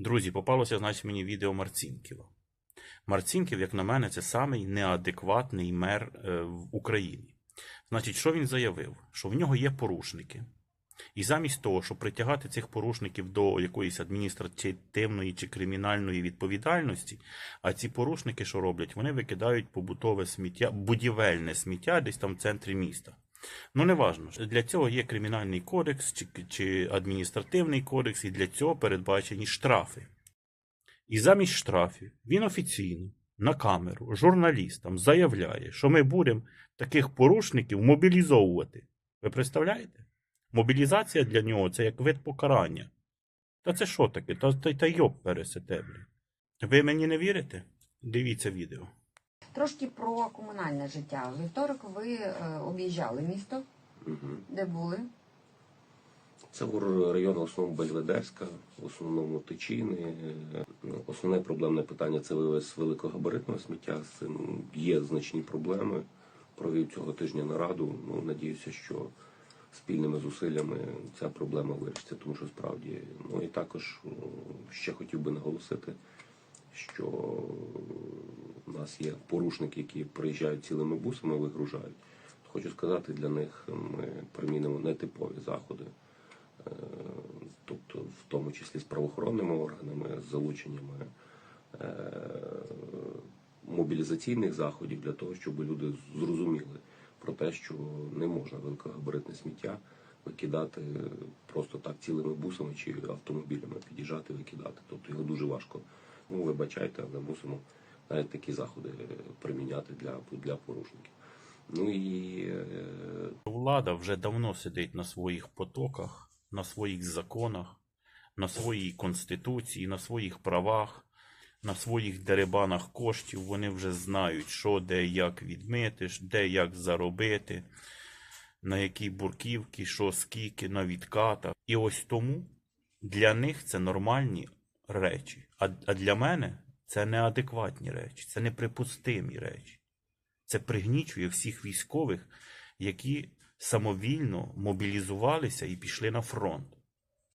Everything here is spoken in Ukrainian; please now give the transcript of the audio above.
Друзі, попалося, значить, мені відео Марцінківа. Марцінків, як на мене, це самий неадекватний мер е, в Україні. Значить, що він заявив? Що в нього є порушники. І замість того, щоб притягати цих порушників до якоїсь адміністративної чи кримінальної відповідальності, а ці порушники, що роблять, вони викидають побутове сміття, будівельне сміття десь там в центрі міста. Ну, не важно. Для цього є кримінальний кодекс чи, чи адміністративний кодекс, і для цього передбачені штрафи. І замість штрафів він офіційно на камеру журналістам заявляє, що ми будемо таких порушників мобілізовувати. Ви представляєте? Мобілізація для нього це як вид покарання. Та це що таке? Та, та, та йоп пересете. Ви мені не вірите? Дивіться відео. Трошки про комунальне життя. Вівторок ви е, об'їжджали місто, Мгм. де були. Це був район в основному Бельведерська, в основному Тичини. Е, ну, Основне проблемне питання це вивез великогабаритного сміття. З цим є значні проблеми. Провів цього тижня нараду. Ну, надіюся, що спільними зусиллями ця проблема вирішиться, тому що справді. Ну і також ще хотів би наголосити, що нас є порушники, які приїжджають цілими бусами, вигружають. Хочу сказати, для них ми примінимо нетипові заходи. Е, тобто в тому числі з правоохоронними органами, з залученнями е, мобілізаційних заходів для того, щоб люди зрозуміли про те, що не можна великогабаритне сміття викидати просто так цілими бусами чи автомобілями, під'їжджати, викидати. Тобто його дуже важко. Ну, вибачайте, але мусимо навіть такі заходи приміняти для, для порушників. Ну і е, Влада вже давно сидить на своїх потоках, на своїх законах, на своїй конституції, на своїх правах, на своїх деребанах коштів. Вони вже знають, що де як відмити, де як заробити, на якій бурківки, що скільки, на відкатах. І ось тому для них це нормальні речі. А, а для мене це неадекватні речі, це неприпустимі речі. Це пригнічує всіх військових, які самовільно мобілізувалися і пішли на фронт.